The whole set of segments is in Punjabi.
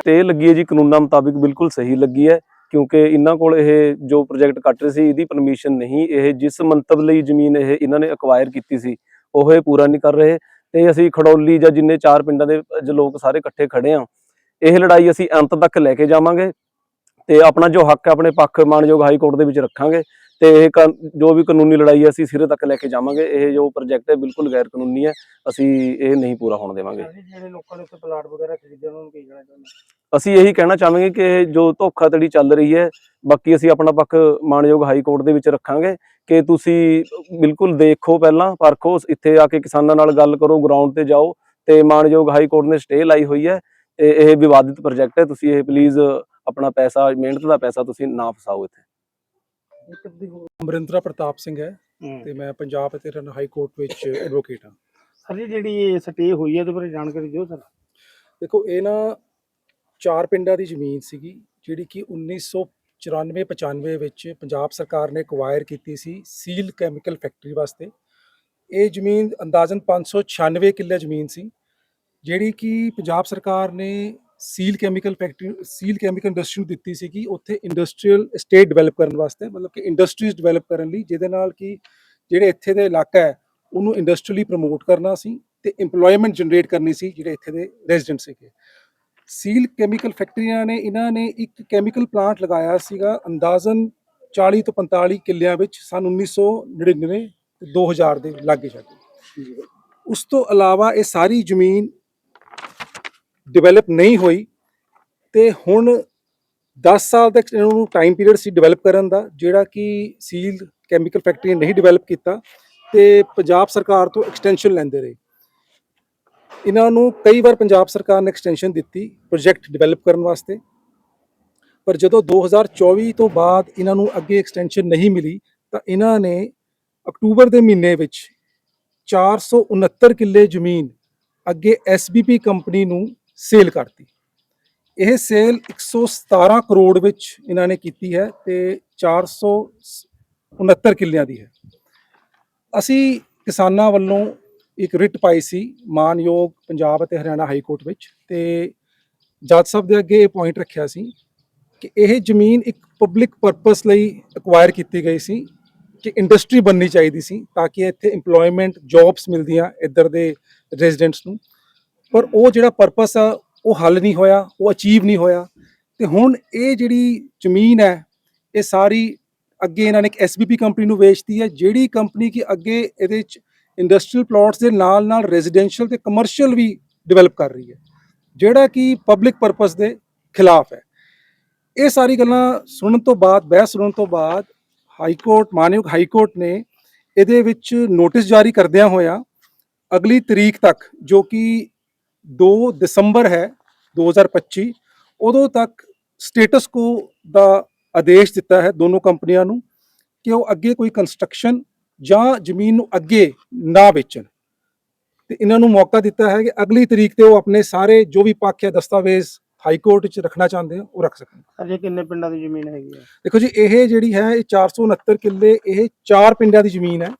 ਤਾਂ ਲੱਗੀ ਹੈ ਜੀ ਕਾਨੂੰਨਾਂ ਮੁਤਾਬਿਕ ਬਿਲਕੁਲ ਸਹੀ ਲੱਗੀ ਹੈ ਕਿਉਂਕਿ ਇਹਨਾਂ ਕੋਲ ਇਹ ਜੋ ਪ੍ਰੋਜੈਕਟ ਕੱਟ ਰਹੇ ਸੀ ਇਹਦੀ ਪਰਮਿਸ਼ਨ ਨਹੀਂ ਇਹ ਜਿਸ ਮੰਤਵ ਲਈ ਜ਼ਮੀਨ ਇਹ ਇਹਨਾਂ ਨੇ ਅਕਵਾਇਰ ਕੀਤੀ ਸੀ ਉਹ ਇਹ ਪੂਰਾ ਨਹੀਂ ਕਰ ਰਹੇ। ਤੇ ਅਸੀਂ ਖੜੌਲੀ ਜਾਂ ਜਿੰਨੇ ਚਾਰ ਪਿੰਡਾਂ ਦੇ ਜੋ ਲੋਕ ਸਾਰੇ ਇਕੱਠੇ ਖੜੇ ਆ ਇਹ ਲੜਾਈ ਅਸੀਂ ਅੰਤ ਤੱਕ ਲੈ ਕੇ ਜਾਵਾਂਗੇ ਤੇ ਆਪਣਾ ਜੋ ਹੱਕ ਹੈ ਆਪਣੇ ਪੱਖ ਮਾਨਯੋਗ ਹਾਈ ਕੋਰਟ ਦੇ ਵਿੱਚ ਰੱਖਾਂਗੇ। ਤੇ ਇਹ ਜੋ ਵੀ ਕਾਨੂੰਨੀ ਲੜਾਈ ਹੈ ਅਸੀਂ ਸਿਰੇ ਤੱਕ ਲੈ ਕੇ ਜਾਵਾਂਗੇ। ਇਹ ਜੋ ਪ੍ਰੋਜੈਕਟ ਹੈ ਬਿਲਕੁਲ ਗੈਰ ਕਾਨੂੰਨੀ ਹੈ। ਅਸੀਂ ਇਹ ਨਹੀਂ ਪੂਰਾ ਹੋਣ ਦੇਵਾਂਗੇ। ਅਸੀਂ ਜਿਹੜੇ ਲੋਕਾਂ ਨੇ ਉੱਥੇ ਪਲਾਟ ਵਗੈਰਾ ਖਰੀਦੇ ਉਹਨਾਂ ਨੂੰ ਕੀ ਕਹਿਣਾ ਚਾਹੁੰਦੇ ਅਸੀਂ ਇਹੀ ਕਹਿਣਾ ਚਾਹਾਂਗੇ ਕਿ ਇਹ ਜੋ ਧੋਖਾਧੜੀ ਚੱਲ ਰਹੀ ਹੈ ਬਾਕੀ ਅਸੀਂ ਆਪਣਾ ਪੱਖ ਮਾਨਯੋਗ ਹਾਈ ਕੋਰਟ ਦੇ ਵਿੱਚ ਰੱਖਾਂਗੇ ਕਿ ਤੁਸੀਂ ਬਿਲਕੁਲ ਦੇਖੋ ਪਹਿਲਾਂ ਪਰਖੋ ਇੱਥੇ ਆ ਕੇ ਕਿਸਾਨਾਂ ਨਾਲ ਗੱਲ ਕਰੋ ਗਰਾਊਂਡ ਤੇ ਜਾਓ ਤੇ ਮਾਨਯੋਗ ਹਾਈ ਕੋਰਟ ਨੇ ਸਟੇ ਲਾਈ ਹੋਈ ਹੈ। ਤੇ ਇਹ ਵਿਵਾਦਿਤ ਪ੍ਰੋਜੈਕਟ ਹੈ। ਤੁਸੀਂ ਇਹ ਪਲੀਜ਼ ਆਪਣਾ ਪੈਸਾ ਮਿਹਨਤ ਦਾ ਪੈਸਾ ਤੁਸੀਂ ਨਾ ਫਸਾਓ ਇੱਥੇ। ਅਮਰਿੰਦਰਾ ਪ੍ਰਤਾਪ ਸਿੰਘ ਹੈ। ਤੇ ਮੈਂ ਪੰਜਾਬ ਅਤੇ ਹਰਿਆਣਾ ਹਾਈ ਕੋਰਟ ਵਿੱਚ ਐਡਵੋਕੇਟ ਹਾਂ। ਸਰ ਜੀ ਜਿਹੜੀ ਇਹ ਸਟੇ ਹੋਈ ਹੈ ਇਹਦੇ ਬਾਰੇ ਜਾਣਕਾਰੀ ਦਿਓ ਸਰ। ਦੇਖੋ ਇਹ ਨਾ ਚਾਰ ਪਿੰਡਾਂ ਦੀ ਜ਼ਮੀਨ ਸੀਗੀ ਜਿਹੜੀ ਕਿ 1994 95 ਵਿੱਚ ਪੰਜਾਬ ਸਰਕਾਰ ਨੇ ਐਕਵਾਇਰ ਕੀਤੀ ਸੀ ਸੀਲ ਕੈਮੀਕਲ ਫੈਕਟਰੀ ਵਾਸਤੇ। ਇਹ ਜ਼ਮੀਨ ਅੰਦਾਜ਼ਨ 596 ਕਿੱਲੇ ਜ਼ਮੀਨ ਸੀ ਜਿਹੜੀ ਕਿ ਪੰਜਾਬ ਸਰਕਾਰ ਨੇ seal chemical factory seal chemical industry ਨੂੰ ਦਿੱਤੀ ਸੀ ਕਿ ਉੱਥੇ ਇੰਡਸਟਰੀਅਲ ਸਟੇਟ ਡਿਵੈਲਪ ਕਰਨ ਵਾਸਤੇ ਮਤਲਬ ਕਿ ਇੰਡਸਟਰੀਜ਼ ਡਿਵੈਲਪ ਕਰਨ ਲਈ ਜਿਹਦੇ ਨਾਲ ਕਿ ਜਿਹੜੇ ਇੱਥੇ ਦੇ ਇਲਾਕਾ ਹੈ ਉਹਨੂੰ ਇੰਡਸਟਰੀਅਲੀ ਪ੍ਰਮੋਟ ਕਰਨਾ ਸੀ ਤੇ EMPLOYMENT ਜਨਰੇਟ ਕਰਨੀ ਸੀ ਜਿਹੜੇ ਇੱਥੇ ਦੇ ਰੈਜ਼ੀਡੈਂਟ ਸੀਗੇ। ਸੀਲ ਕੈਮੀਕਲ ਫੈਕਟਰੀਆਂ ਨੇ ਇਹਨਾਂ ਨੇ ਇੱਕ ਕੈਮੀਕਲ ਪਲਾਂਟ ਲਗਾਇਆ ਸੀਗਾ ਅੰਦਾਜ਼ਨ 40 ਤੋਂ 45 ਕਿੱਲਿਆਂ ਵਿੱਚ ਸਨ 1999 ਤੇ 2000 ਦੇ ਲਾਗੇ ਛਾਗੇ ਉਸ ਤੋਂ ਇਲਾਵਾ ਇਹ ਸਾਰੀ ਜ਼ਮੀਨ ਡਿਵੈਲਪ ਨਹੀਂ ਹੋਈ ਤੇ ਹੁਣ 10 ਸਾਲ ਤੱਕ ਇਹਨਾਂ ਨੂੰ ਟਾਈਮ ਪੀਰੀਅਡ ਸੀ ਡਿਵੈਲਪ ਕਰਨ ਦਾ, ਜਿਹੜਾ ਕਿ ਸੀਲ ਕੈਮੀਕਲ ਫੈਕਟਰੀ ਨਹੀਂ ਡਿਵੈਲਪ ਕੀਤਾ ਤੇ ਪੰਜਾਬ ਸਰਕਾਰ ਤੋਂ ਐਕਸਟੈਂਸ਼ਨ ਲੈਂਦੇ ਰਹੇ। ਇਹਨਾਂ ਨੂੰ ਕਈ ਵਾਰ ਪੰਜਾਬ ਸਰਕਾਰ ਨੇ ਐਕਸਟੈਂਸ਼ਨ ਦਿੱਤੀ ਪ੍ਰੋਜੈਕਟ ਡਿਵੈਲਪ ਕਰਨ ਵਾਸਤੇ, ਪਰ ਜਦੋਂ 2024 ਤੋਂ ਬਾਅਦ ਇਹਨਾਂ ਨੂੰ ਅੱਗੇ ਐਕਸਟੈਂਸ਼ਨ ਨਹੀਂ ਮਿਲੀ, ਤਾਂ ਇਹਨਾਂ ਨੇ ਅਕਤੂਬਰ ਦੇ ਮਹੀਨੇ ਵਿੱਚ 469 ਕਿੱਲੇ ਜ਼ਮੀਨ ਅੱਗੇ SBP ਕੰਪਨੀ ਨੂੰ ਸੇਲ ਕਰਤੀ। ਇਹ ਸੇਲ 117 ਕਰੋੜ ਵਿੱਚ ਇਹਨਾਂ ਨੇ ਕੀਤੀ ਹੈ ਤੇ 469 ਕਿੱਲਿਆਂ ਦੀ ਹੈ। ਅਸੀਂ ਕਿਸਾਨਾਂ ਵੱਲੋਂ ਇੱਕ ਰਿਟ ਪਾਈ ਸੀ ਮਾਨਯੋਗ ਪੰਜਾਬ ਅਤੇ ਹਰਿਆਣਾ ਹਾਈ ਕੋਰਟ ਵਿੱਚ ਤੇ ਜੱਜ ਸਾਹਿਬ ਦੇ ਅੱਗੇ ਇਹ ਪੁਆਇੰਟ ਰੱਖਿਆ ਸੀ ਕਿ ਇਹ ਜ਼ਮੀਨ ਇੱਕ ਪਬਲਿਕ ਪਰਪਸ ਲਈ ਐਕਵਾਇਰ ਕੀਤੀ ਗਈ ਸੀ ਕਿ ਇੰਡਸਟਰੀ ਬਣਨੀ ਚਾਹੀਦੀ ਸੀ ਤਾਂ ਕਿ ਇੱਥੇ EMPLOYMENT ਜੌਬਸ ਮਿਲਦੀਆਂ ਇੱਧਰ ਦੇ ਰੈਜ਼ੀਡੈਂਟਸ ਨੂੰ। ਪਰ ਉਹ ਜਿਹੜਾ ਪਰਪਸ ਆ, ਉਹ ਹੱਲ ਨਹੀਂ ਹੋਇਆ, ਉਹ ਅਚੀਵ ਨਹੀਂ ਹੋਇਆ। ਤੇ ਹੁਣ ਇਹ ਜਿਹੜੀ ਜ਼ਮੀਨ ਹੈ, ਇਹ ਸਾਰੀ ਅੱਗੇ ਇਹਨਾਂ ਨੇ ਇੱਕ SBP ਕੰਪਨੀ ਨੂੰ ਵੇਚਤੀ ਹੈ, ਜਿਹੜੀ ਕੰਪਨੀ ਕਿ ਅੱਗੇ ਇਹਦੇ ਵਿੱਚ ਇੰਡਸਟਰੀਅਲ ਪਲਾਟਸ ਦੇ ਨਾਲ ਨਾਲ ਰੈਜ਼ੀਡੈਂਸ਼ੀਅਲ ਤੇ ਕਮਰਸ਼ੀਅਲ ਵੀ ਡਿਵੈਲਪ ਕਰ ਰਹੀ ਹੈ, ਜਿਹੜਾ ਕਿ ਪਬਲਿਕ ਪਰਪਸ ਦੇ ਖਿਲਾਫ ਹੈ। ਇਹ ਸਾਰੀ ਗੱਲਾਂ ਸੁਣਨ ਤੋਂ ਬਾਅਦ, ਬਹਿਸ ਸੁਣਨ ਤੋਂ ਬਾਅਦ ਹਾਈ ਕੋਰਟ ਮਾਨਯੋਗ ਹਾਈ ਕੋਰਟ ਨੇ ਇਹਦੇ ਵਿੱਚ ਨੋਟਿਸ ਜਾਰੀ ਕਰਦਿਆਂ ਹੋਇਆ ਅਗਲੀ ਤਰੀਕ ਤੱਕ, ਜੋ ਕਿ 2 ਦਸੰਬਰ ਹੈ 2025 ਉਦੋਂ ਤੱਕ ਸਟੇਟਸ ਕੋ ਦਾ ਆਦੇਸ਼ ਦਿੱਤਾ ਹੈ ਦੋਨੋਂ ਕੰਪਨੀਆਂ ਨੂੰ ਕਿ ਉਹ ਅੱਗੇ ਕੋਈ ਕੰਸਟਰਕਸ਼ਨ ਜਾਂ ਜ਼ਮੀਨ ਨੂੰ ਅੱਗੇ ਨਾ ਵੇਚਣ। ਤੇ ਇਹਨਾਂ ਨੂੰ ਮੌਕਾ ਦਿੱਤਾ ਹੈ ਕਿ ਅਗਲੀ ਤਰੀਕ ਤੇ ਉਹ ਆਪਣੇ ਸਾਰੇ ਜੋ ਵੀ ਪੱਖ ਹੈ ਦਸਤਾਵੇਜ਼ ਹਾਈ ਕੋਰਟ ਵਿੱਚ ਰੱਖਣਾ ਚਾਹੁੰਦੇ ਆ ਉਹ ਰੱਖ ਸਕਣ। ਸਰ ਜੀ ਕਿੰਨੇ ਪਿੰਡਾਂ ਦੀ ਜ਼ਮੀਨ ਹੈਗੀ ਹੈ ਦੇਖੋ ਜੀ ਇਹ ਜਿਹੜੀ ਹੈ ਇਹ 469 ਕਿੱਲੇ ਇਹ ਚਾਰ ਪਿੰਡਾਂ ਦੀ ਜ਼ਮੀਨ ਹੈ।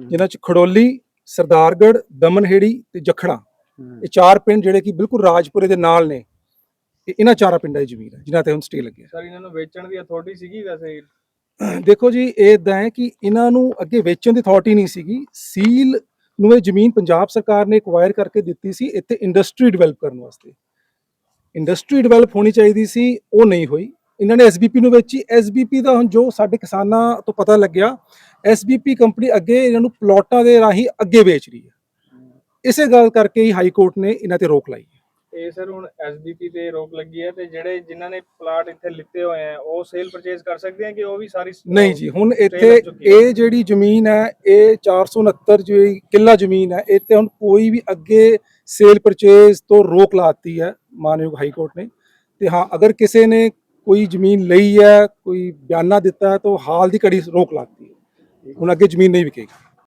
ਜਿਨ੍ਹਾਂ ਚ ਖੜੋਲੀ ਸਰਦਾਰਗੜ੍ਹ ਦਮਨਹੇੜੀ ਤੇ ਜਖੜਾ। ਇਹ ਚਾਰ ਪਿੰਡ ਜਿਹੜੇ ਕਿ ਬਿਲਕੁਲ ਰਾਜਪੁਰੇ ਦੇ ਨਾਲ ਨੇ ਇਹ ਇਹਨਾਂ ਚਾਰਾਂ ਪਿੰਡਾਂ ਦੀ ਜ਼ਮੀਨ ਹੈ ਜਿਨ੍ਹਾਂ ਤੇ ਹੁਣ ਸਟੇ ਲੱਗਿਆ ਸਰ ਇਹਨਾਂ ਨੂੰ ਵੇਚਣ ਦੀ ਅਥਾਰਟੀ ਸੀਗੀ ਵੈਸੇ? ਦੇਖੋ ਜੀ ਇਹ ਇਦਾਂ ਹੈ ਕਿ ਇਹਨਾਂ ਨੂੰ ਅੱਗੇ ਵੇਚਣ ਦੀ ਅਥਾਰਟੀ ਨਹੀਂ ਸੀਗੀ। ਸੀਲ ਨੂੰ ਇਹ ਜ਼ਮੀਨ ਪੰਜਾਬ ਸਰਕਾਰ ਨੇ ਐਕਵਾਇਰ ਕਰਕੇ ਦਿੱਤੀ ਸੀ ਇੱਥੇ ਇੰਡਸਟਰੀ ਡਿਵੈਲਪ ਕਰਨ ਵਾਸਤੇ। ਇੰਡਸਟਰੀ ਡਿਵੈਲਪ ਹੋਣੀ ਚਾਹੀਦੀ ਸੀ ਉਹ ਨਹੀਂ ਹੋਈ। ਇਹਨਾਂ ਨੇ ਐਸਬੀਪੀ ਨੂੰ ਵੇਚੀ। ਐਸਬੀਪੀ ਦਾ ਹੁਣ ਜੋ ਸਾਡੇ ਕਿਸਾਨਾਂ ਤੋਂ ਪਤਾ ਲੱਗਿਆ ਐਸਬੀਪੀ ਕੰਪਨੀ ਅੱਗੇ ਇਹਨਾਂ ਨੂੰ ਪਲਾਟਾਂ ਦੇ ਰਾਹੀਂ ਅੱਗੇ ਵੇਚ ਰਹੀ ਹੈ। ਇਸੇ ਗੱਲ ਕਰਕੇ ਹੀ ਹਾਈ ਕੋਰਟ ਨੇ ਇਹਨਾਂ ਤੇ ਰੋਕ ਲਾਈ ਹੈ। ਇਹ ਸਰ ਹੁਣ ਐਸਬੀਪੀ ਤੇ ਰੋਕ ਲੱਗੀ ਹੈ ਤੇ ਜਿਹੜੇ ਜਿਨ੍ਹਾਂ ਨੇ ਪਲਾਟ ਇੱਥੇ ਲਿੱਤੇ ਹੋਏ ਆ ਉਹ ਸੇਲ ਪਰਚੇਸ ਕਰ ਸਕਦੇ ਆ ਕਿ ਉਹ ਵੀ ਸਾਰੀ ਨਹੀਂ ਜੀ ਹੁਣ ਇੱਥੇ। ਇਹ ਜਿਹੜੀ ਜ਼ਮੀਨ ਹੈ ਇਹ 469 ਜਿਹੜੀ ਕਿੱਲਾ ਜ਼ਮੀਨ ਹੈ ਤੇ ਹੁਣ ਕੋਈ ਵੀ ਅੱਗੇ ਸੇਲ ਪਰਚੇਸ ਤੋਂ ਰੋਕ ਲਾਤੀ ਹੈ ਮਾਨਯੋਗ ਹਾਈ ਕੋਰਟ ਨੇ ਤੇ ਹਾਂ ਅਗਰ ਕਿਸੇ ਨੇ ਕੋਈ ਜ਼ਮੀਨ ਲਈ ਹੈ ਕੋਈ ਬਿਆਨਾ ਦਿੱਤਾ ਹੈ ਤਾਂ ਹਾਲ ਦੀ ਘੜੀ ਰੋਕ ਲਾਤੀ ਹੈ ਹੁਣ ਅੱਗੇ ਜ਼ਮੀਨ ਨਹੀਂ ਵਿਕੇਗੀ